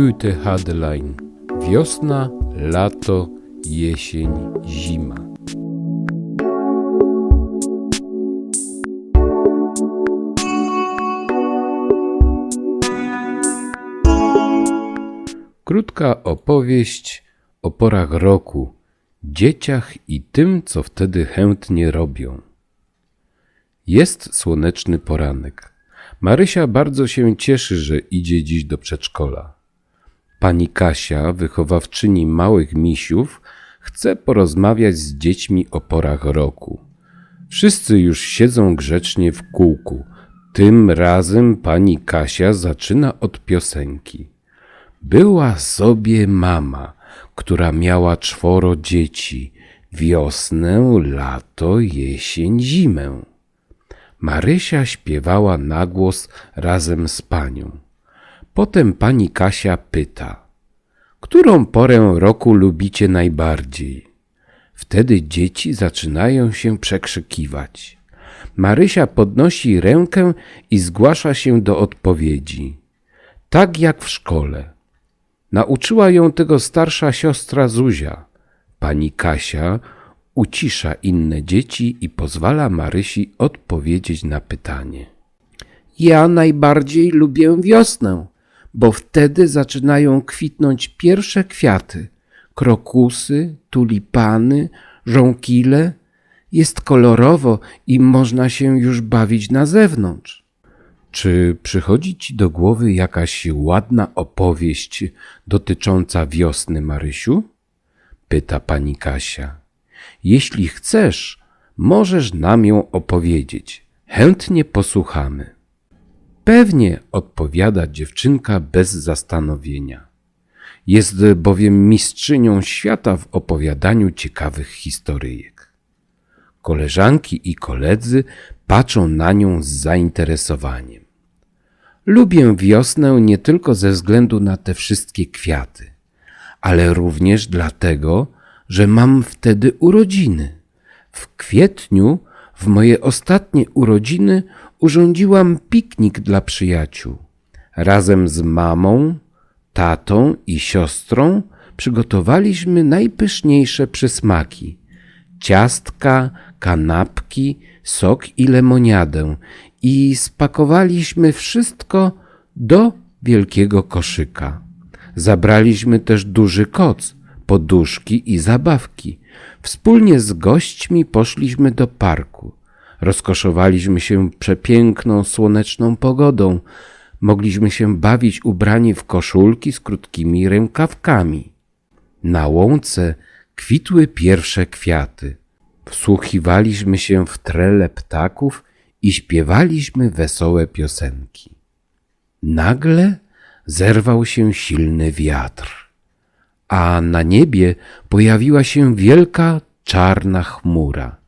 UTH Line. Wiosna, lato, jesień, zima. Krótka opowieść o porach roku, dzieciach i tym, co wtedy chętnie robią. Jest słoneczny poranek. Marysia bardzo się cieszy, że idzie dziś do przedszkola. Pani Kasia, wychowawczyni małych misiów, chce porozmawiać z dziećmi o porach roku. Wszyscy już siedzą grzecznie w kółku. Tym razem pani Kasia zaczyna od piosenki. Była sobie mama, która miała czworo dzieci: wiosnę, lato, jesień, zimę. Marysia śpiewała na głos razem z panią. Potem pani Kasia pyta: Którą porę roku lubicie najbardziej? Wtedy dzieci zaczynają się przekrzykiwać. Marysia podnosi rękę i zgłasza się do odpowiedzi. Tak jak w szkole. Nauczyła ją tego starsza siostra Zuzia. Pani Kasia ucisza inne dzieci i pozwala Marysi odpowiedzieć na pytanie. Ja najbardziej lubię wiosnę, bo wtedy zaczynają kwitnąć pierwsze kwiaty: krokusy, tulipany, żonkile. Jest kolorowo i można się już bawić na zewnątrz. Czy przychodzi ci do głowy jakaś ładna opowieść dotycząca wiosny, Marysiu? pyta pani Kasia. Jeśli chcesz, możesz nam ją opowiedzieć. Chętnie posłuchamy. Pewnie, odpowiada dziewczynka bez zastanowienia. Jest bowiem mistrzynią świata w opowiadaniu ciekawych historyjek. Koleżanki i koledzy patrzą na nią z zainteresowaniem. Lubię wiosnę nie tylko ze względu na te wszystkie kwiaty, ale również dlatego, że mam wtedy urodziny. W kwietniu, w moje ostatnie urodziny, urządziłam piknik dla przyjaciół. Razem z mamą, tatą i siostrą przygotowaliśmy najpyszniejsze przysmaki: ciastka, kanapki, sok i lemoniadę i spakowaliśmy wszystko do wielkiego koszyka. Zabraliśmy też duży koc, poduszki i zabawki. Wspólnie z gośćmi poszliśmy do parku. Rozkoszowaliśmy się przepiękną, słoneczną pogodą. Mogliśmy się bawić ubrani w koszulki z krótkimi rękawkami. Na łące kwitły pierwsze kwiaty. Wsłuchiwaliśmy się w trele ptaków i śpiewaliśmy wesołe piosenki. Nagle zerwał się silny wiatr, a na niebie pojawiła się wielka czarna chmura.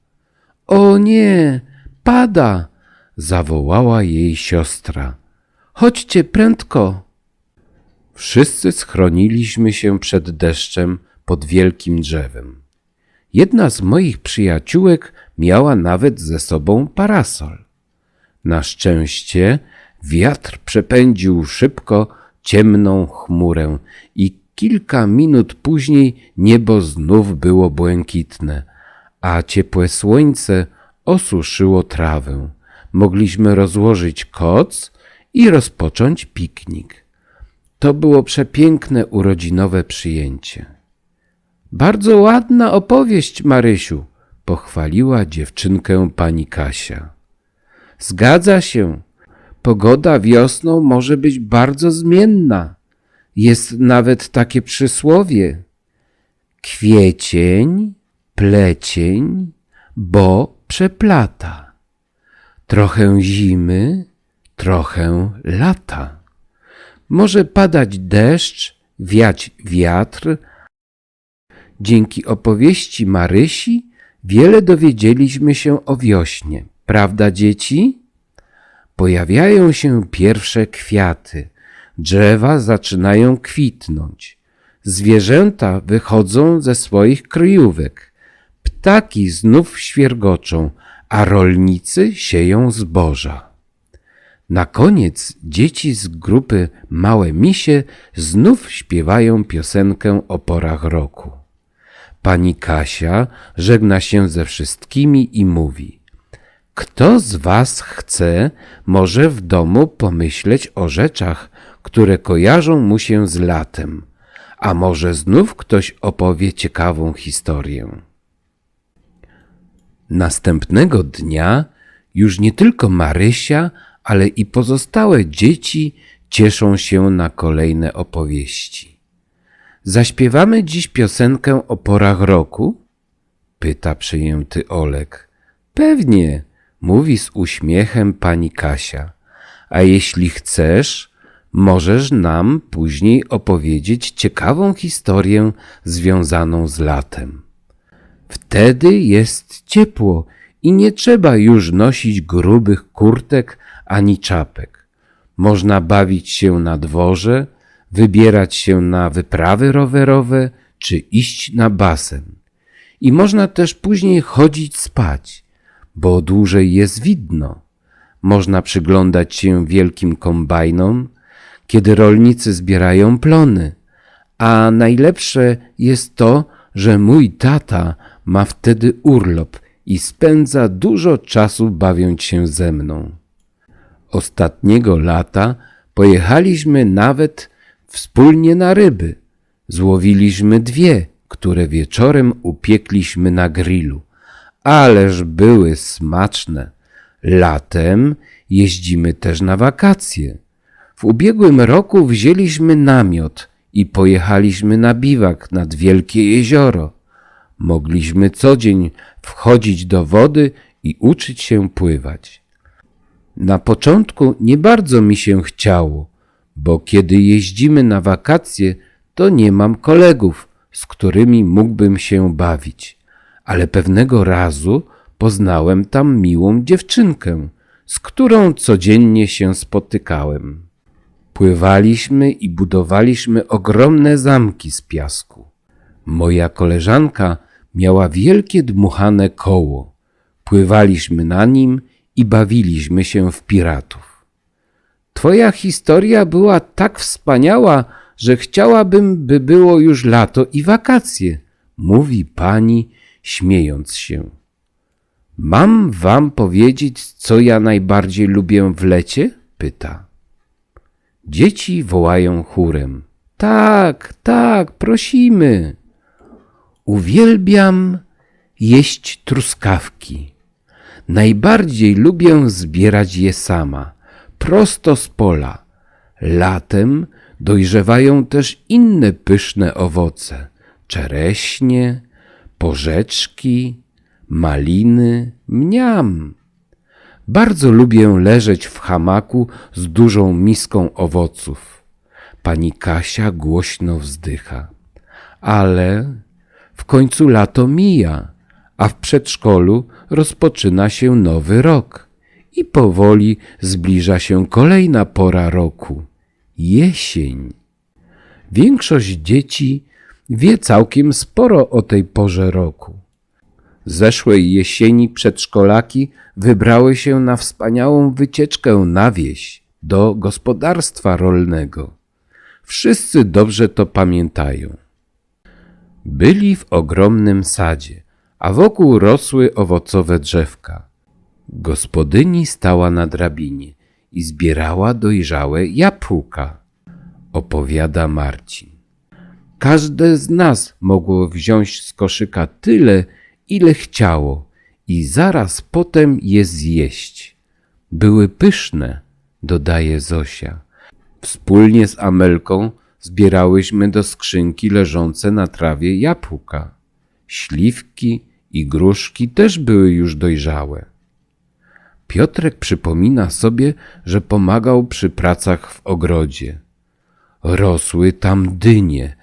O nie, pada! zawołała jej siostra. Chodźcie prędko! Wszyscy schroniliśmy się przed deszczem pod wielkim drzewem. Jedna z moich przyjaciółek miała nawet ze sobą parasol. Na szczęście wiatr przepędził szybko ciemną chmurę i kilka minut później niebo znów było błękitne, a ciepłe słońce osuszyło trawę. Mogliśmy rozłożyć koc i rozpocząć piknik. To było przepiękne urodzinowe przyjęcie. Bardzo ładna opowieść, Marysiu, pochwaliła dziewczynkę pani Kasia. Zgadza się. Pogoda wiosną może być bardzo zmienna. Jest nawet takie przysłowie: kwiecień, plecień, bo przeplata. Trochę zimy, trochę lata. Może padać deszcz, wiać wiatr. Dzięki opowieści Marysi wiele dowiedzieliśmy się o wiośnie. Prawda, dzieci? Pojawiają się pierwsze kwiaty, drzewa zaczynają kwitnąć, zwierzęta wychodzą ze swoich kryjówek, ptaki znów świergoczą, a rolnicy sieją zboża. Na koniec dzieci z grupy Małe Misie znów śpiewają piosenkę o porach roku. Pani Kasia żegna się ze wszystkimi i mówi: Kto z Was chce, może w domu pomyśleć o rzeczach, które kojarzą mu się z latem, a może znów ktoś opowie ciekawą historię. Następnego dnia już nie tylko Marysia, ale i pozostałe dzieci cieszą się na kolejne opowieści. Zaśpiewamy dziś piosenkę o porach roku? Pyta przyjęty Olek. Pewnie, mówi z uśmiechem pani Kasia. A jeśli chcesz, możesz nam później opowiedzieć ciekawą historię związaną z latem. Wtedy jest ciepło i nie trzeba już nosić grubych kurtek ani czapek. Można bawić się na dworze, wybierać się na wyprawy rowerowe czy iść na basen. I można też później chodzić spać, bo dłużej jest widno. Można przyglądać się wielkim kombajnom, kiedy rolnicy zbierają plony. A najlepsze jest to, że mój tata ma wtedy urlop i spędza dużo czasu bawiąc się ze mną. Ostatniego lata pojechaliśmy nawet wspólnie na ryby. Złowiliśmy dwie, które wieczorem upiekliśmy na grillu. Ależ były smaczne. Latem jeździmy też na wakacje. W ubiegłym roku wzięliśmy namiot i pojechaliśmy na biwak nad wielkie jezioro. Mogliśmy co dzień wchodzić do wody i uczyć się pływać. Na początku nie bardzo mi się chciało, bo kiedy jeździmy na wakacje, to nie mam kolegów, z którymi mógłbym się bawić. Ale pewnego razu poznałem tam miłą dziewczynkę, z którą codziennie się spotykałem. Pływaliśmy i budowaliśmy ogromne zamki z piasku. Moja koleżanka miała wielkie dmuchane koło. Pływaliśmy na nim i bawiliśmy się w piratów. Twoja historia była tak wspaniała, że chciałabym, by było już lato i wakacje, mówi pani, śmiejąc się. Mam wam powiedzieć, co ja najbardziej lubię w lecie? pyta. Dzieci wołają chórem. Tak, tak, prosimy. Uwielbiam jeść truskawki. Najbardziej lubię zbierać je sama, prosto z pola. Latem dojrzewają też inne pyszne owoce: czereśnie, porzeczki, maliny, mniam. Bardzo lubię leżeć w hamaku z dużą miską owoców. Pani Kasia głośno wzdycha. Ale w końcu lato mija, a w przedszkolu rozpoczyna się nowy rok i powoli zbliża się kolejna pora roku jesień. Większość dzieci wie całkiem sporo o tej porze roku. Zeszłej jesieni przedszkolaki wybrały się na wspaniałą wycieczkę na wieś do gospodarstwa rolnego. Wszyscy dobrze to pamiętają. Byli w ogromnym sadzie, a wokół rosły owocowe drzewka. Gospodyni stała na drabinie i zbierała dojrzałe jabłka, opowiada Marcin. Każde z nas mogło wziąć z koszyka tyle, ile chciało i zaraz potem je zjeść. Były pyszne, dodaje Zosia. Wspólnie z Amelką zbierałyśmy do skrzynki leżące na trawie jabłka. Śliwki i gruszki też były już dojrzałe. Piotrek przypomina sobie, że pomagał przy pracach w ogrodzie. Rosły tam dynie,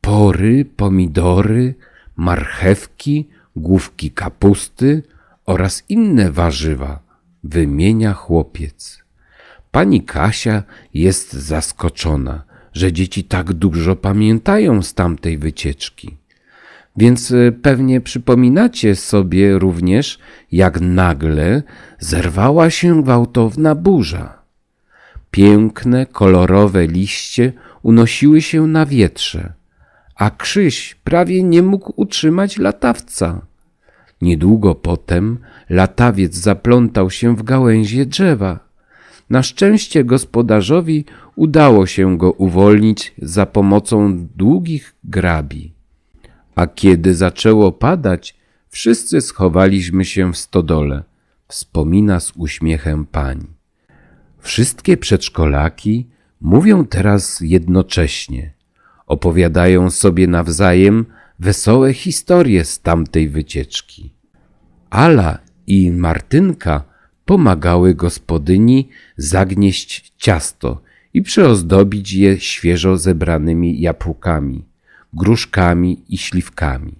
pory, pomidory, marchewki, główki kapusty oraz inne warzywa, wymienia chłopiec. Pani Kasia jest zaskoczona, że dzieci tak dużo pamiętają z tamtej wycieczki. Więc e, pewnie przypominacie sobie również, jak nagle zerwała się gwałtowna burza. Piękne, kolorowe liście unosiły się na wietrze, a Krzyś prawie nie mógł utrzymać latawca. Niedługo potem latawiec zaplątał się w gałęzie drzewa. Na szczęście gospodarzowi udało się go uwolnić za pomocą długich grabi. A kiedy zaczęło padać, wszyscy schowaliśmy się w stodole, wspomina z uśmiechem pani. Wszystkie przedszkolaki mówią teraz jednocześnie. Opowiadają sobie nawzajem wesołe historie z tamtej wycieczki. Ala i Martynka pomagały gospodyni zagnieść ciasto i przyozdobić je świeżo zebranymi jabłkami, gruszkami i śliwkami.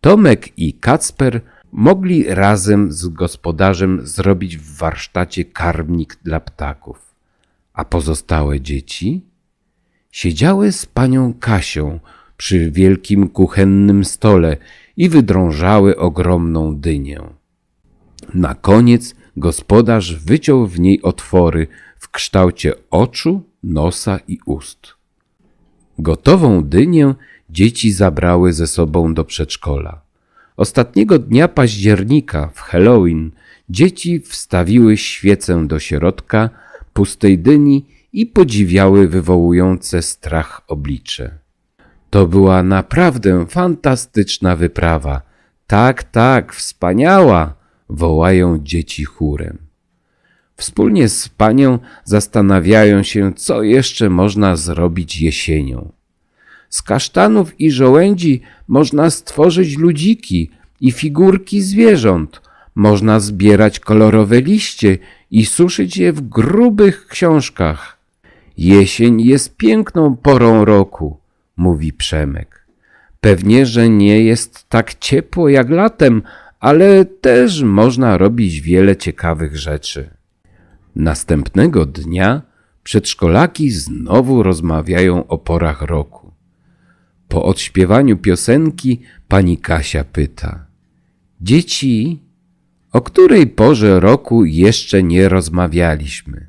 Tomek i Kacper mogli razem z gospodarzem zrobić w warsztacie karmnik dla ptaków, a pozostałe dzieci siedziały z panią Kasią przy wielkim kuchennym stole i wydrążały ogromną dynię. Na koniec gospodarz wyciął w niej otwory w kształcie oczu, nosa i ust. Gotową dynię dzieci zabrały ze sobą do przedszkola. Ostatniego dnia października w Halloween dzieci wstawiły świecę do środka pustej dyni i podziwiały wywołujące strach oblicze. To była naprawdę fantastyczna wyprawa. Tak, tak, wspaniała, wołają dzieci chórem. Wspólnie z panią zastanawiają się, co jeszcze można zrobić jesienią. Z kasztanów i żołędzi można stworzyć ludziki i figurki zwierząt. Można zbierać kolorowe liście i suszyć je w grubych książkach. Jesień jest piękną porą roku, mówi Przemek. Pewnie, że nie jest tak ciepło jak latem, ale też można robić wiele ciekawych rzeczy. Następnego dnia przedszkolaki znowu rozmawiają o porach roku. Po odśpiewaniu piosenki pani Kasia pyta: Dzieci, o której porze roku jeszcze nie rozmawialiśmy?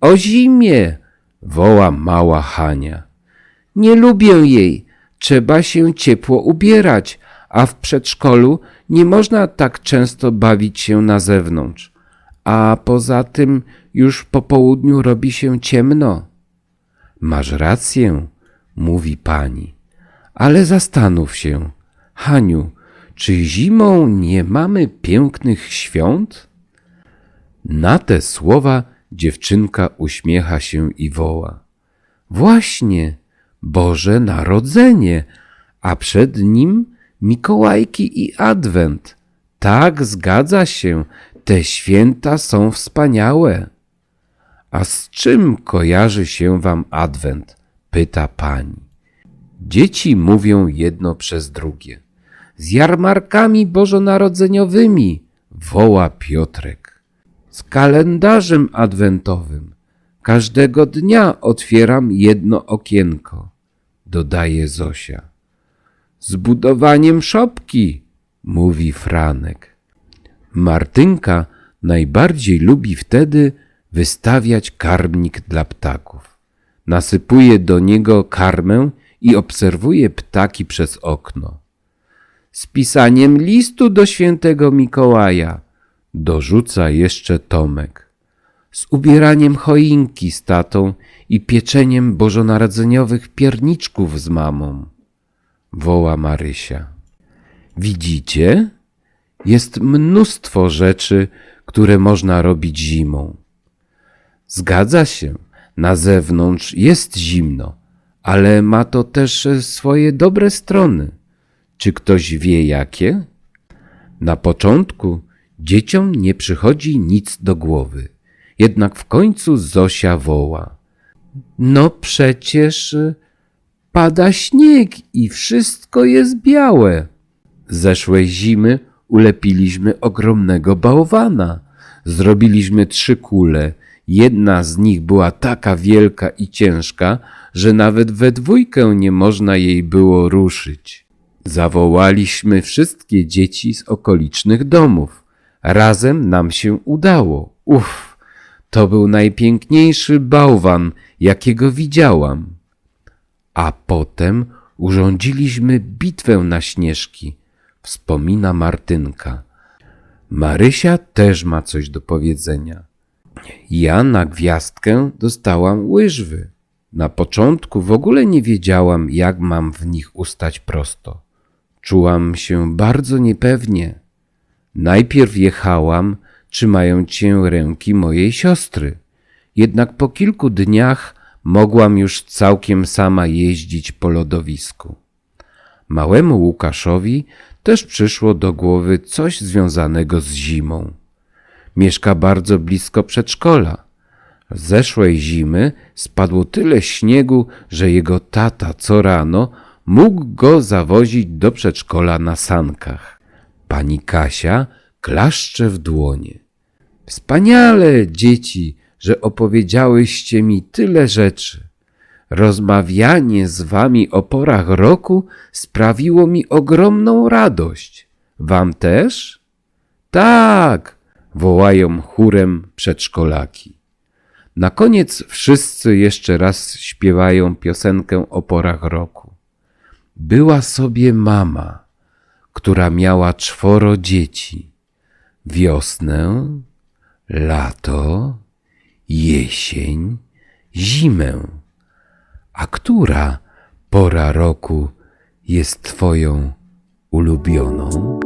O zimie, woła mała Hania. Nie lubię jej, trzeba się ciepło ubierać, a w przedszkolu nie można tak często bawić się na zewnątrz. A poza tym już po południu robi się ciemno. Masz rację, mówi pani, ale zastanów się, Haniu, czy zimą nie mamy pięknych świąt? Na te słowa dziewczynka uśmiecha się i woła. Właśnie, Boże Narodzenie, a przed nim Mikołajki i Adwent. Tak, zgadza się, te święta są wspaniałe. A z czym kojarzy się wam Adwent? pyta pani. Dzieci mówią jedno przez drugie. Z jarmarkami bożonarodzeniowymi, woła Piotrek. Z kalendarzem adwentowym. Każdego dnia otwieram jedno okienko, dodaje Zosia. Z budowaniem szopki, mówi Franek. Martynka najbardziej lubi wtedy wystawiać karmnik dla ptaków. Nasypuje do niego karmę i obserwuje ptaki przez okno. Z pisaniem listu do świętego Mikołaja, dorzuca jeszcze Tomek. Z ubieraniem choinki z tatą i pieczeniem bożonarodzeniowych pierniczków z mamą, woła Marysia. Widzicie? Jest mnóstwo rzeczy, które można robić zimą. Zgadza się, na zewnątrz jest zimno, ale ma to też swoje dobre strony. Czy ktoś wie jakie? Na początku dzieciom nie przychodzi nic do głowy, jednak w końcu Zosia woła. No przecież pada śnieg i wszystko jest białe. Zeszłej zimy ulepiliśmy ogromnego bałwana. Zrobiliśmy trzy kule. Jedna z nich była taka wielka i ciężka, że nawet we dwójkę nie można jej było ruszyć. Zawołaliśmy wszystkie dzieci z okolicznych domów. Razem nam się udało. Uff, To był najpiękniejszy bałwan, jakiego widziałam. A potem urządziliśmy bitwę na śnieżki, wspomina Martynka. Marysia też ma coś do powiedzenia. Ja na gwiazdkę dostałam łyżwy. Na początku w ogóle nie wiedziałam, jak mam w nich ustać prosto. Czułam się bardzo niepewnie. Najpierw jechałam, trzymając się ręki mojej siostry. Jednak po kilku dniach mogłam już całkiem sama jeździć po lodowisku. Małemu Łukaszowi też przyszło do głowy coś związanego z zimą. Mieszka bardzo blisko przedszkola. Zeszłej zimy spadło tyle śniegu, że jego tata co rano mógł go zawozić do przedszkola na sankach. Pani Kasia klaszcze w dłonie. Wspaniale, dzieci, że opowiedziałyście mi tyle rzeczy. Rozmawianie z wami o porach roku sprawiło mi ogromną radość. Wam też? Tak, wołają chórem przedszkolaki. Na koniec wszyscy jeszcze raz śpiewają piosenkę o porach roku. Była sobie mama, która miała czworo dzieci. Wiosnę, lato, jesień, zimę. A która pora roku jest Twoją ulubioną?